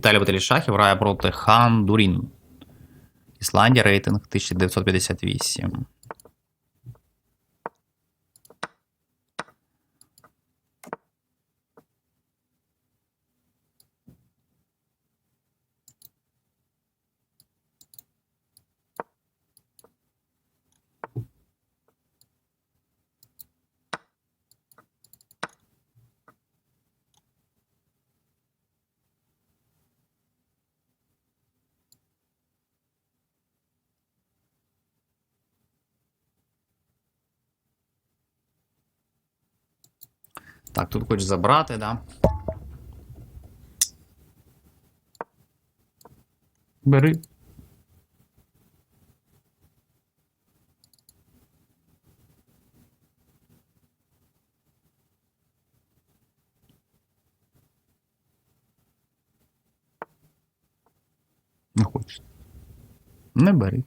Віталій Баталішахів грає проти Хан Дурін. Ісландія рейтинг 1958. Так, тут хочеш забрати, да? Бери. Не хочеш. Не бери.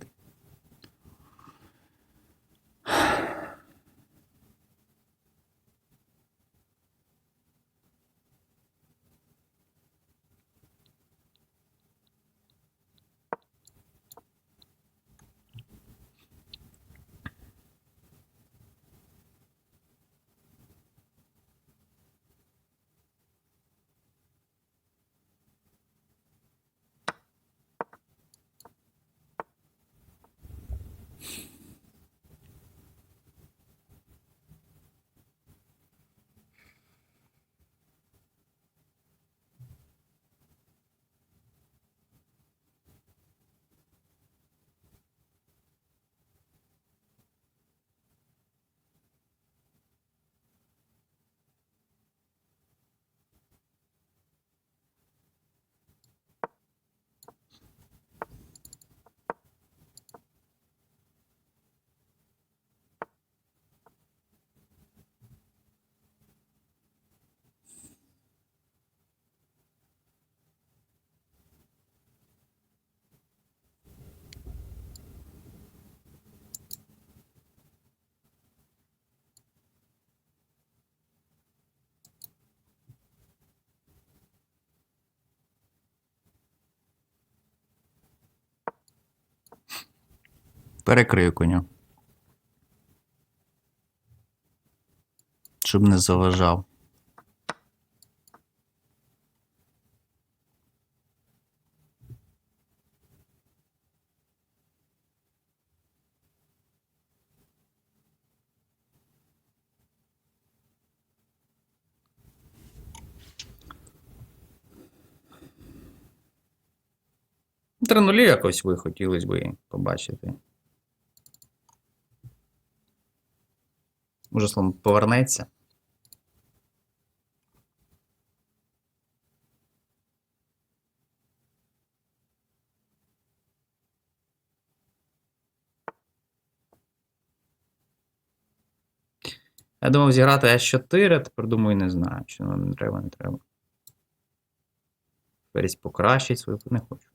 Перекрию коня. Щоб не заважав. Три нулі якось ви хотілося би побачити. Може, слон повернеться. Я думав зіграти С4, тепер думаю, не знаю, чи ну, не треба, не треба. Ферзь покращить свою, не хочу.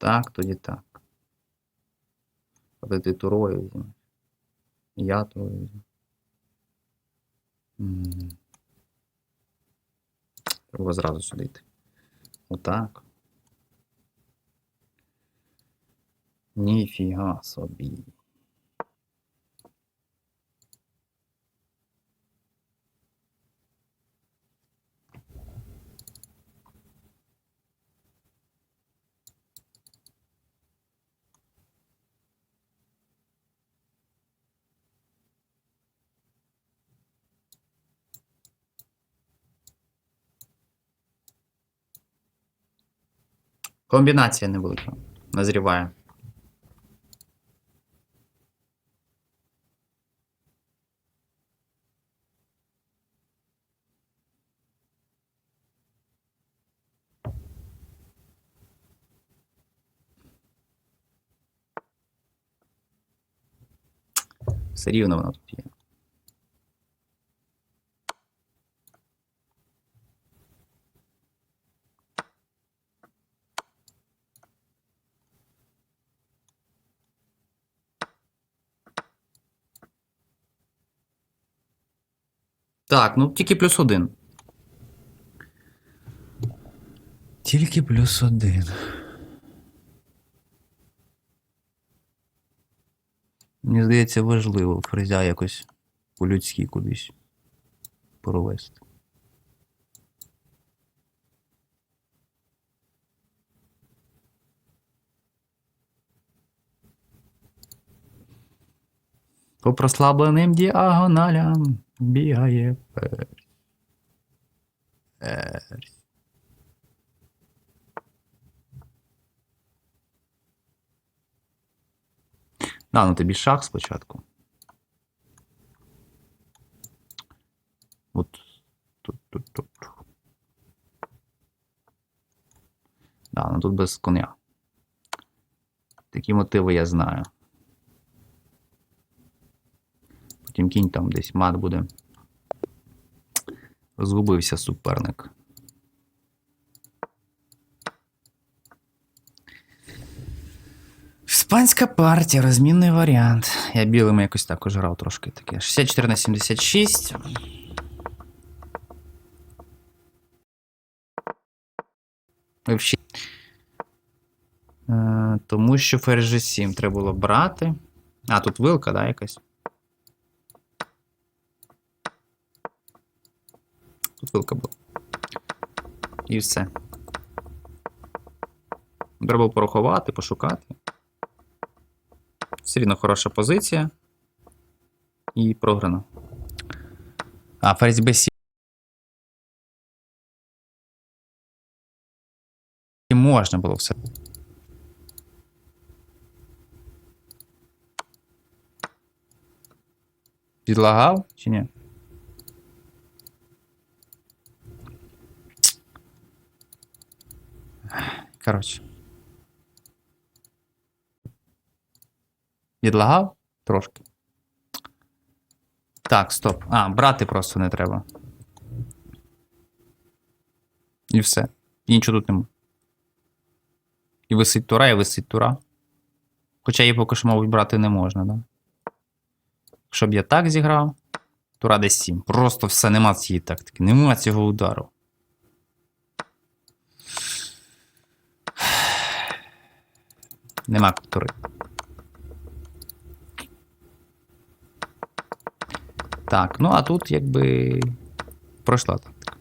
Так, тоді так. Коли ти турою візьмеш. Я турою візьму. Треба зразу сюди йти. Отак. Ніфіга собі. Комбінація невелика. Назріває. Все рівно вона тут є. Так, ну тільки плюс один. Тільки плюс один. Мені здається, важливо фрезя якось по-людськи кудись провести. По прослабленим діагоналям бігає персь. Персь. Да, ну тобі шах спочатку. От тут, тут, тут. Да, ну тут без коня. Такі мотиви я знаю. Потім кінь там десь мат буде. Розгубився суперник. Іспанська партія, розмінний варіант. Я білими якось також грав трошки таке. 64 на 76. Взагалі. Е, тому що ферзь G7 треба було брати. А, тут вилка, да, якась. Тут вилка була. І все. Треба було порахувати, пошукати. Все рівно хороша позиція. І програно. А, ферзь b7. Можна було все. Підлагав чи ні? Коротше. Відлагав? Трошки. Так, стоп. А, брати просто не треба. І все. І нічого тут нема. І висить тура, і висить тура. Хоча її поки що, мабуть, брати не можна, да? Якщо б я так зіграв, тура десь 7. Просто все, нема цієї тактики, нема цього удару. Нема тури. Так, ну а тут якби пройшла тактика.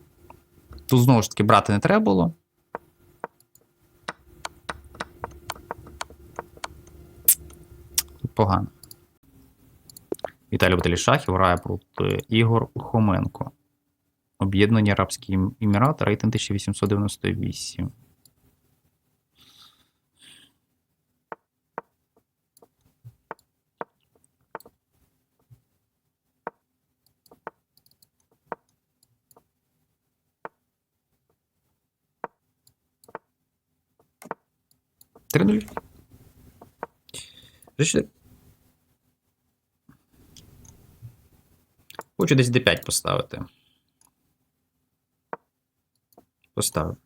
Тут знову ж таки брати не треба було. Погано. Віталій Баталішахів грає проти Ігор Хоменко. Об'єднані Арабські Ем- Емірати, рейтинг 1898. Три нулі. Ж4. Хочу десь d5 поставити. Поставив.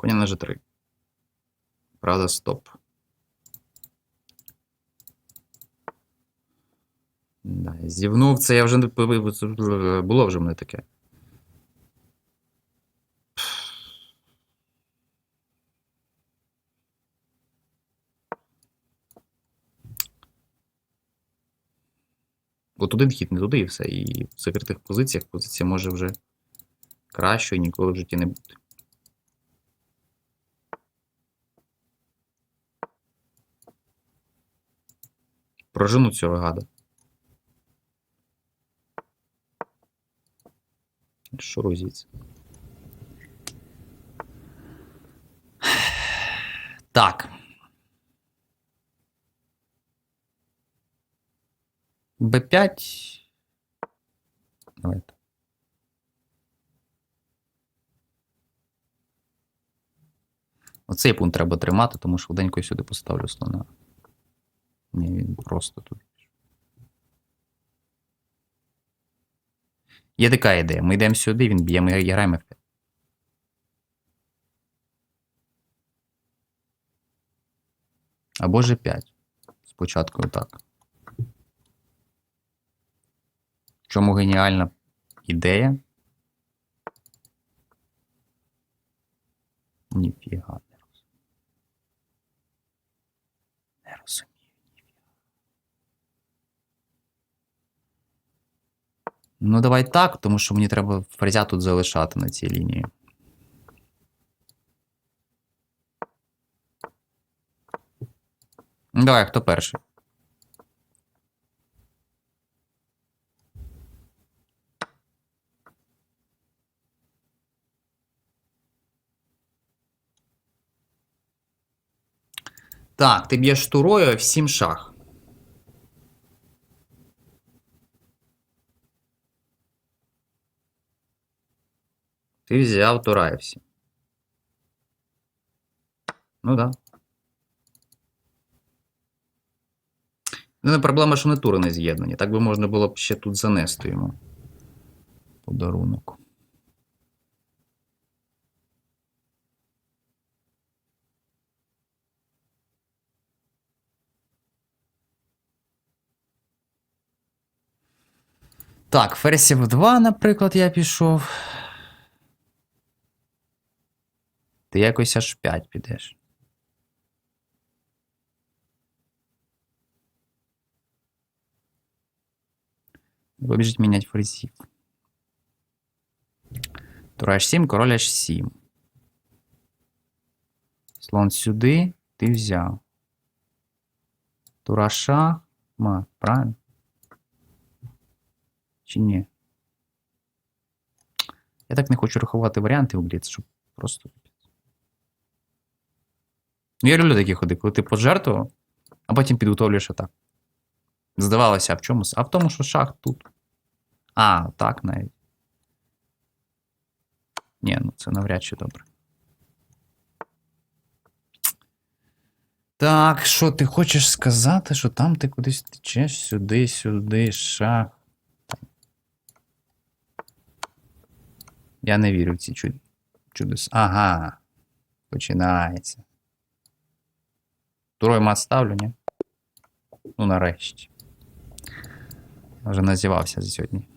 Коня на G3. Правда, стоп. Да, зівнув це я вже не було вже мене таке. От один хід не туди і все. І в закритих позиціях позиція може вже кращою ніколи в житті не бути. Прожену цього гада. Шуруй звідси. Так. Б5. Давайте. Оцей пункт треба тримати, тому що вденько сюди поставлю слона. Ні, він просто тут. Є така ідея. Ми йдемо сюди, він б'є, ми граємо в 5. Або ж 5. Спочатку так. Чому геніальна ідея? Ніфіга. Ну, давай так, тому що мені треба ферзя тут залишати на цій лінії. Давай, хто перший? Так, ти б'єш турою в сім шах. Ти взяв тура в сім. Ну да. Ну, проблема, що не тури не з'єднані. Так би можна було б ще тут занести йому подарунок. Так, ферзів 2, наприклад, я пішов. Ти якось аж 5 підеш. Побіжить міняти ферзів. Тура H7, король H7. Слон сюди, ти взяв. Тура шах, мат, правильно? Чи ні? Я так не хочу рахувати варіанти у Бліц, щоб просто. Ну, я люблю такі ходи, коли ти пожертвував, а потім підготовлюєш атаку. Здавалося, а в чому? А в тому, що шах тут. А, так навіть. Ні, ну це навряд чи добре. Так, що ти хочеш сказати, що там ти кудись течеш сюди, сюди, шах. Я не вірю в ці чуд... чудес. Ага. Починається. Турой мат ставлю, ні? Ну, нарешті. Вже назівався за сьогодні.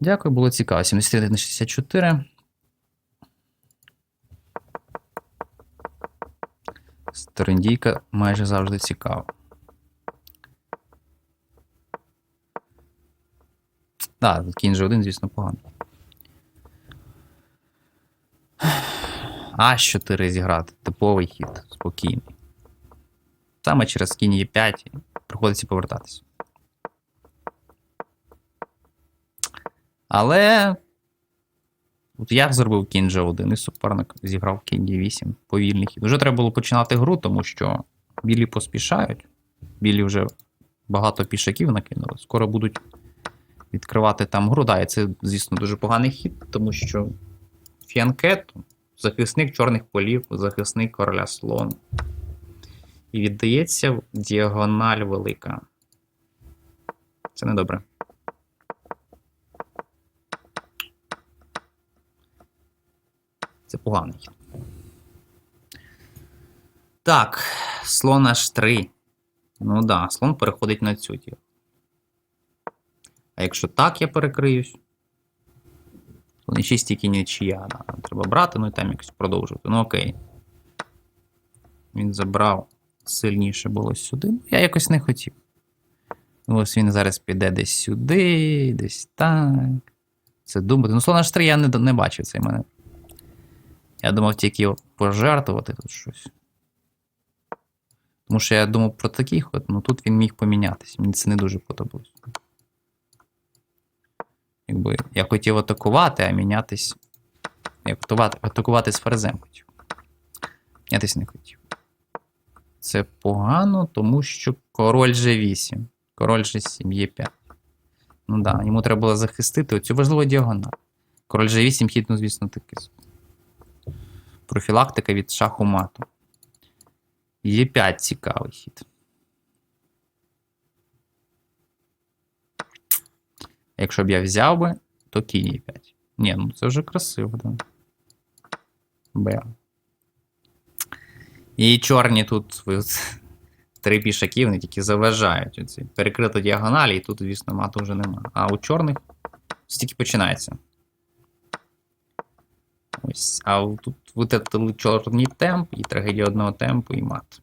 Дякую, було цікаво. 71 на 64. Сторендійка майже завжди цікава. Так, тут кінь же один, звісно, погано. А 4 зіграти. Типовий хід, спокійний. Саме через кінь Е5 приходиться повертатися. Але. От я зробив кінь G1 і суперник зіграв кінь D8. Повільний хід. Вже треба було починати гру, тому що білі поспішають. Білі вже багато пішаків накинули. Скоро будуть відкривати там гру. Да, і це, звісно, дуже поганий хід, тому що фіанкет, захисник чорних полів, захисник короля слон. І віддається діагональ велика. Це недобре. Це поганий. Так, слон H3. Ну да, слон переходить на цю. А якщо так я перекриюсь, ще стільки. Да. Треба брати, ну і там якось продовжувати. Ну окей. Він забрав сильніше було сюди. Ну, я якось не хотів. Ось він зараз піде десь сюди, десь так. Це думати. Ну, слона 3 я не, не бачив цей мене. Я думав тільки пожертвувати тут щось. Тому що я думав про такий ход, ну тут він міг помінятися. Мені це не дуже подобалось. Якби я хотів атакувати, а мінятись. Атакувати, атакувати з ферзем хотів. Мінятись не хотів. Це погано, тому що король G8. Король G7, Е5. Ну да, йому треба було захистити оцю важливу діагональ. Король G8 хід, ну, звісно, таки. Профілактика від шаху мату. Е5 цікавий хід. Якщо б я взяв би, то кінь Е5. Ні, ну це вже красиво, да. Б. І чорні тут три пішаки, вони тільки заважають. Оці. Перекрито діагоналі, і тут, звісно, мату вже нема. А у чорних стільки починається. Ось. А тут витратили чорний темп, і трагедія одного темпу, і мат.